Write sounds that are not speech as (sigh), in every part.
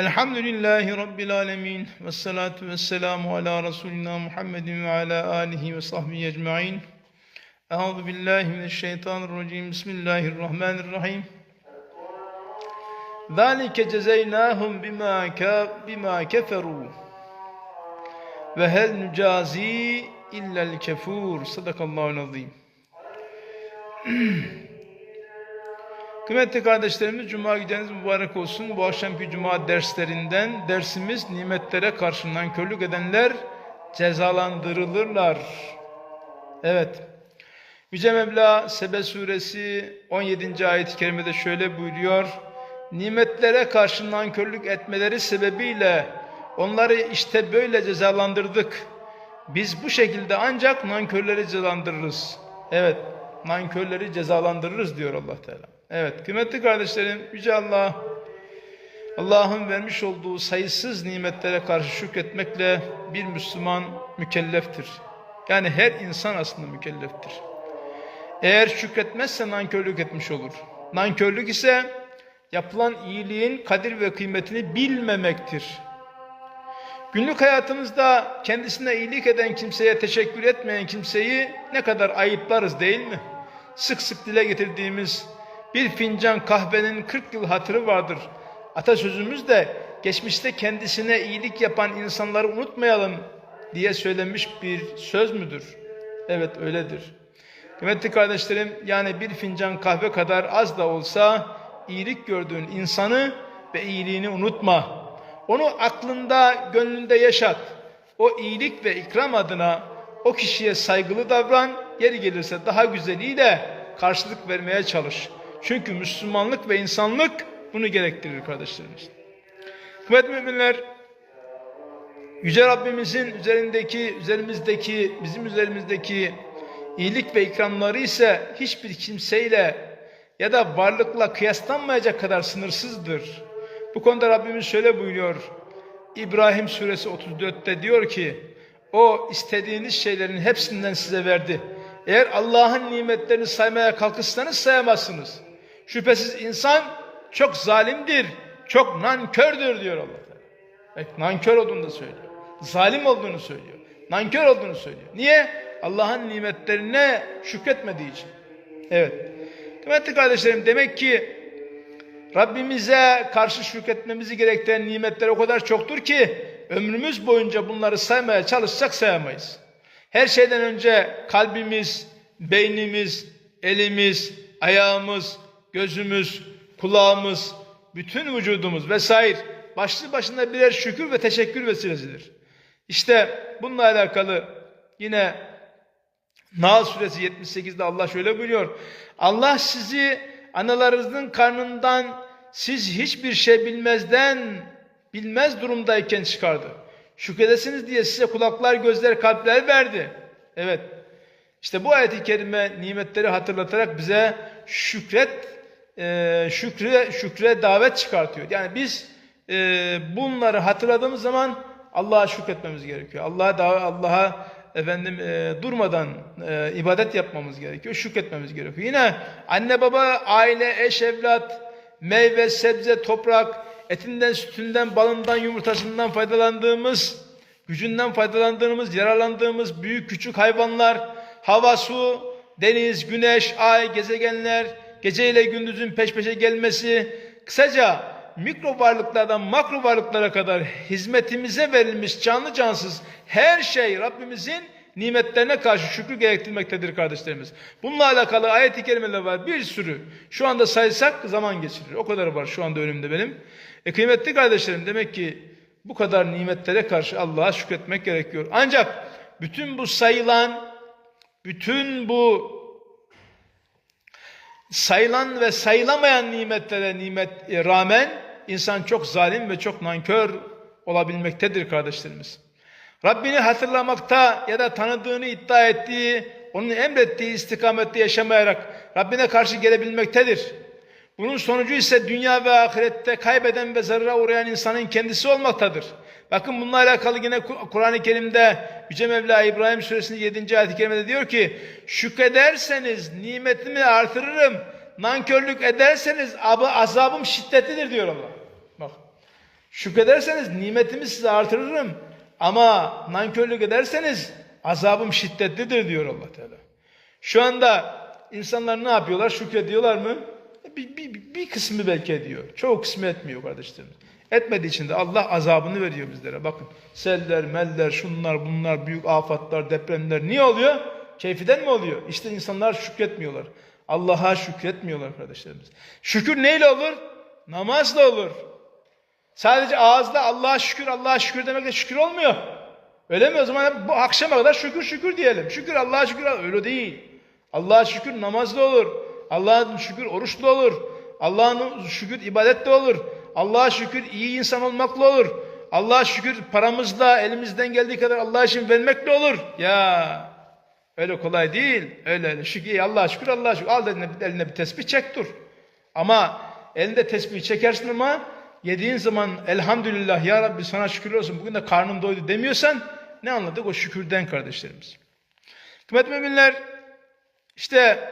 Elhamdülillahi Rabbil alemin. Ve salatu ve selamu ala Resulina Muhammedin ve ala alihi ve sahbihi ecma'in. Euzu billahi mineşşeytanirracim. Bismillahirrahmanirrahim. Zalike cezeynâhum bima, ka, bima keferu. Ve hel nücazi illel kefur. Sadakallahu azim. (clears throat) Kıymetli kardeşlerimiz Cuma geceniz mübarek olsun. Bu akşamki Cuma derslerinden dersimiz nimetlere karşı nankörlük edenler cezalandırılırlar. Evet. Yüce Mevla Sebe suresi 17. ayet-i kerimede şöyle buyuruyor. Nimetlere karşı nankörlük etmeleri sebebiyle onları işte böyle cezalandırdık. Biz bu şekilde ancak nankörleri cezalandırırız. Evet, nankörleri cezalandırırız diyor Allah Teala. Evet, kıymetli kardeşlerim, Yüce Allah, Allah'ın vermiş olduğu sayısız nimetlere karşı şükretmekle bir Müslüman mükelleftir. Yani her insan aslında mükelleftir. Eğer şükretmezse nankörlük etmiş olur. Nankörlük ise yapılan iyiliğin kadir ve kıymetini bilmemektir. Günlük hayatımızda kendisine iyilik eden kimseye teşekkür etmeyen kimseyi ne kadar ayıplarız değil mi? Sık sık dile getirdiğimiz bir fincan kahvenin 40 yıl hatırı vardır. Atasözümüz de geçmişte kendisine iyilik yapan insanları unutmayalım diye söylenmiş bir söz müdür? Evet öyledir. Kıymetli kardeşlerim yani bir fincan kahve kadar az da olsa iyilik gördüğün insanı ve iyiliğini unutma. Onu aklında, gönlünde yaşat. O iyilik ve ikram adına o kişiye saygılı davran, yeri gelirse daha güzeliyle karşılık vermeye çalış. Çünkü Müslümanlık ve insanlık bunu gerektirir kardeşlerimiz. Kıymetli müminler, Yüce Rabbimizin üzerindeki, üzerimizdeki, bizim üzerimizdeki iyilik ve ikramları ise hiçbir kimseyle ya da varlıkla kıyaslanmayacak kadar sınırsızdır. Bu konuda Rabbimiz şöyle buyuruyor. İbrahim suresi 34'te diyor ki o istediğiniz şeylerin hepsinden size verdi. Eğer Allah'ın nimetlerini saymaya kalkışsanız sayamazsınız. Şüphesiz insan çok zalimdir, çok nankördür diyor Allah. Bak, nankör olduğunu da söylüyor. Zalim olduğunu söylüyor. Nankör olduğunu söylüyor. Niye? Allah'ın nimetlerine şükretmediği için. Evet. Kıymetli kardeşlerim demek ki Rabbimize karşı şükretmemizi gerektiren nimetler o kadar çoktur ki ömrümüz boyunca bunları saymaya çalışsak sayamayız. Her şeyden önce kalbimiz, beynimiz, elimiz, ayağımız, gözümüz, kulağımız, bütün vücudumuz vesaire başlı başına birer şükür ve teşekkür vesilesidir. İşte bununla alakalı yine Nahl suresi 78'de Allah şöyle buyuruyor. Allah sizi analarınızın karnından siz hiçbir şey bilmezden bilmez durumdayken çıkardı. Şükredesiniz diye size kulaklar, gözler, kalpler verdi. Evet. İşte bu ayet-i kerime nimetleri hatırlatarak bize şükret, e, şükre, şükre davet çıkartıyor. Yani biz e, bunları hatırladığımız zaman Allah'a şükretmemiz gerekiyor. Allah'a Allah'a efendim e, durmadan e, ibadet yapmamız gerekiyor, şükretmemiz gerekiyor. Yine anne baba, aile, eş, evlat, meyve, sebze, toprak, etinden, sütünden, balından, yumurtasından faydalandığımız, gücünden faydalandığımız, yararlandığımız büyük küçük hayvanlar, hava, su, deniz, güneş, ay, gezegenler, geceyle gündüzün peş peşe gelmesi, kısaca mikro varlıklardan makro varlıklara kadar hizmetimize verilmiş canlı cansız her şey Rabbimizin nimetlerine karşı şükrü gerektirmektedir kardeşlerimiz. Bununla alakalı ayet-i kerimeler var bir sürü. Şu anda saysak zaman geçirir. O kadar var şu anda önümde benim. E kıymetli kardeşlerim demek ki bu kadar nimetlere karşı Allah'a şükretmek gerekiyor. Ancak bütün bu sayılan, bütün bu sayılan ve sayılamayan nimetlere nimet e, rağmen insan çok zalim ve çok nankör olabilmektedir kardeşlerimiz. Rabbini hatırlamakta ya da tanıdığını iddia ettiği, onun emrettiği istikamette yaşamayarak Rabbine karşı gelebilmektedir. Bunun sonucu ise dünya ve ahirette kaybeden ve zarara uğrayan insanın kendisi olmaktadır. Bakın bununla alakalı yine Kur'an-ı Kerim'de Yüce Mevla İbrahim Suresinin 7. ayet-i kerimede diyor ki şükrederseniz nimetimi artırırım. Nankörlük ederseniz azabım şiddetlidir diyor Allah. Bak. Şükrederseniz nimetimi size artırırım. Ama nankörlük ederseniz azabım şiddetlidir diyor allah Teala. Şu anda insanlar ne yapıyorlar? Şükrediyorlar mı? Bir, bir, bir kısmı belki ediyor. Çoğu kısmı etmiyor kardeşlerim. Etmediği için de Allah azabını veriyor bizlere. Bakın seller, meller, şunlar, bunlar, büyük afatlar, depremler niye oluyor? Keyfiden mi oluyor? İşte insanlar şükretmiyorlar. Allah'a şükretmiyorlar kardeşlerimiz. Şükür neyle olur? Namazla olur. Sadece ağızda Allah'a şükür, Allah'a şükür demekle şükür olmuyor. Öyle mi? O zaman bu akşama kadar şükür şükür diyelim. Şükür Allah'a şükür. Öyle değil. Allah'a şükür namazlı olur. Allah'a şükür oruçlu olur. Allah'a şükür ibadetle olur. Allah'a şükür iyi insan olmakla olur. Allah'a şükür paramızla elimizden geldiği kadar Allah için vermekle olur. Ya öyle kolay değil. Öyle öyle. Şükür Allah'a şükür Allah'a şükür. Al eline, eline bir tesbih çek dur. Ama elinde tesbih çekersin ama yediğin zaman elhamdülillah ya Rabbi sana şükür olsun bugün de karnım doydu demiyorsan ne anladık o şükürden kardeşlerimiz. Kıymetli müminler işte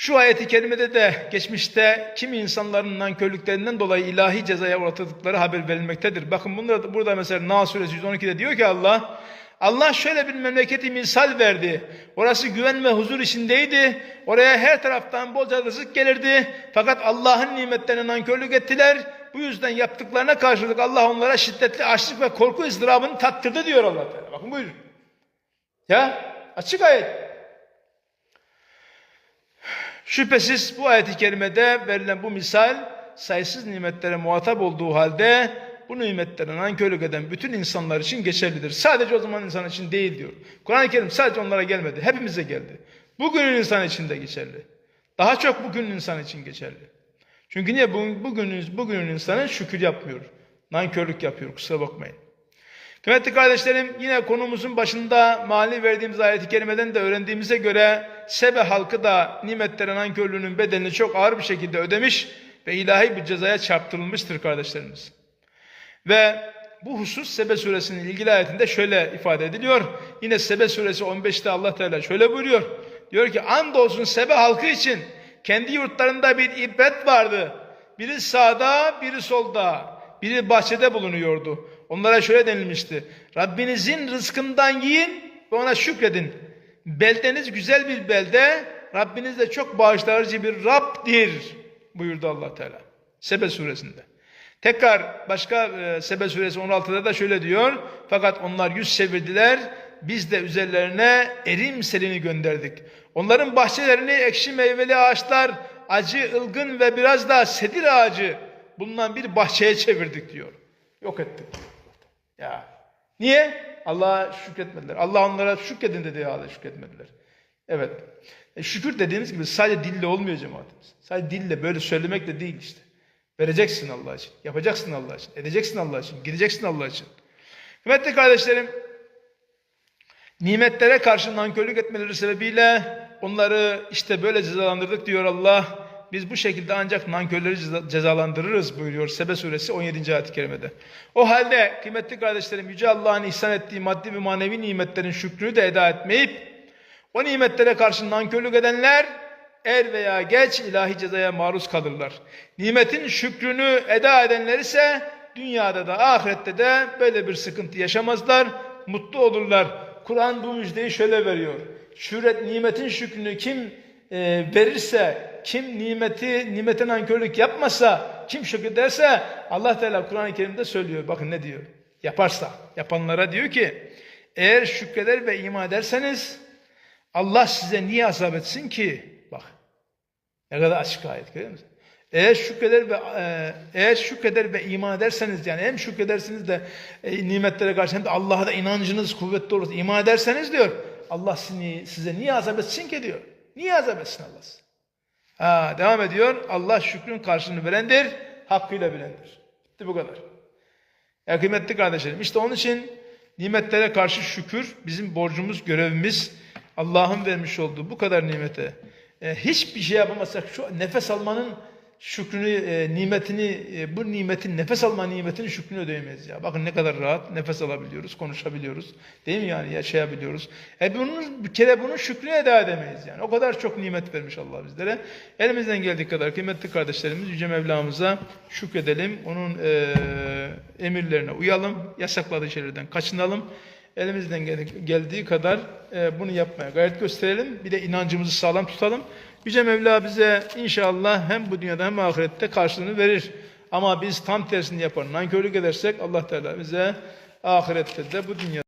şu ayeti kerimede de geçmişte kimi insanların nankörlüklerinden dolayı ilahi cezaya uğratıldıkları haber verilmektedir. Bakın bunlar, burada mesela Nas suresi 112'de diyor ki Allah Allah şöyle bir memleketi misal verdi. Orası güven ve huzur içindeydi. Oraya her taraftan bolca rızık gelirdi. Fakat Allah'ın nimetlerine nankörlük ettiler. Bu yüzden yaptıklarına karşılık Allah onlara şiddetli açlık ve korku ızdırabını tattırdı diyor Allah Teala. Bakın buyurun. Ya açık ayet. Şüphesiz bu ayet-i kerimede verilen bu misal sayısız nimetlere muhatap olduğu halde bu nimetlere nankörlük eden bütün insanlar için geçerlidir. Sadece o zaman insan için değil diyor. Kur'an-ı Kerim sadece onlara gelmedi. Hepimize geldi. Bugünün insan için de geçerli. Daha çok bugünün insan için geçerli. Çünkü niye? Bugün, bugünün, bugünün insanı şükür yapmıyor. Nankörlük yapıyor. Kusura bakmayın. Kıymetli kardeşlerim yine konumuzun başında mali verdiğimiz ayet-i kerimeden de öğrendiğimize göre Sebe halkı da nimetlerin nankörlüğünün bedelini çok ağır bir şekilde ödemiş ve ilahi bir cezaya çarptırılmıştır kardeşlerimiz. Ve bu husus Sebe suresinin ilgili ayetinde şöyle ifade ediliyor. Yine Sebe suresi 15'te Allah Teala şöyle buyuruyor. Diyor ki andolsun Sebe halkı için kendi yurtlarında bir ibret vardı. Biri sağda biri solda biri bahçede bulunuyordu. Onlara şöyle denilmişti. Rabbinizin rızkından yiyin ve ona şükredin. Beldeniz güzel bir belde, Rabbiniz de çok bağışlayıcı bir Rab'dir buyurdu Allah Teala. Sebe suresinde. Tekrar başka e, Sebe suresi 16'da da şöyle diyor. Fakat onlar yüz çevirdiler. Biz de üzerlerine erim selini gönderdik. Onların bahçelerini ekşi meyveli ağaçlar, acı, ılgın ve biraz daha sedir ağacı bulunan bir bahçeye çevirdik diyor. Yok ettik. Ya. Niye? Allah'a şükretmediler. Allah onlara şükredin dediği halde şükretmediler. Evet. E şükür dediğimiz gibi sadece dille olmuyor cemaatimiz. Sadece dille böyle söylemekle değil işte. Vereceksin Allah için. Yapacaksın Allah için. Edeceksin Allah için. Gideceksin Allah için. Kıymetli kardeşlerim, nimetlere karşı nankörlük etmeleri sebebiyle onları işte böyle cezalandırdık diyor Allah. Biz bu şekilde ancak nankörleri cezalandırırız buyuruyor Sebe suresi 17. ayet-i kerimede. O halde kıymetli kardeşlerim Yüce Allah'ın ihsan ettiği maddi ve manevi nimetlerin şükrünü de eda etmeyip o nimetlere karşı nankörlük edenler er veya geç ilahi cezaya maruz kalırlar. Nimetin şükrünü eda edenler ise dünyada da ahirette de böyle bir sıkıntı yaşamazlar, mutlu olurlar. Kur'an bu müjdeyi şöyle veriyor. Şüret nimetin şükrünü kim e, verirse, kim nimeti nimete nankörlük yapmasa, kim şükrederse Allah Teala Kur'an-ı Kerim'de söylüyor. Bakın ne diyor? Yaparsa, yapanlara diyor ki eğer şükreder ve iman ederseniz Allah size niye azap etsin ki? Bak. Ne kadar açık ayet görüyor musun? Eğer şükreder ve e, eğer şükreder ve iman ederseniz yani hem şükredersiniz de e, nimetlere karşı hem de Allah'a da inancınız kuvvetli olursa iman ederseniz diyor Allah sizi, size niye azap etsin ki diyor. Niye azap etsin Allah? Ha, devam ediyor. Allah şükrün karşılığını verendir, hakkıyla bilendir. Bitti bu kadar. Ya kıymetli kardeşlerim işte onun için nimetlere karşı şükür bizim borcumuz, görevimiz. Allah'ın vermiş olduğu bu kadar nimete e, hiçbir şey yapamazsak şu nefes almanın şükrünü, e, nimetini, e, bu nimetin, nefes alma nimetini şükrünü ödeyemeyiz ya. Bakın ne kadar rahat nefes alabiliyoruz, konuşabiliyoruz. Değil mi yani yaşayabiliyoruz. E bunun, bir kere bunun şükrünü eda edemeyiz yani. O kadar çok nimet vermiş Allah bizlere. Elimizden geldiği kadar kıymetli kardeşlerimiz Yüce Mevlamıza şükredelim. Onun e, emirlerine uyalım. Yasakladığı şeylerden kaçınalım. Elimizden gel- geldiği kadar e, bunu yapmaya gayret gösterelim. Bir de inancımızı sağlam tutalım. Yüce Mevla bize inşallah hem bu dünyada hem ahirette karşılığını verir. Ama biz tam tersini yapar, nankörlük edersek Allah Teala bize ahirette de bu dünyada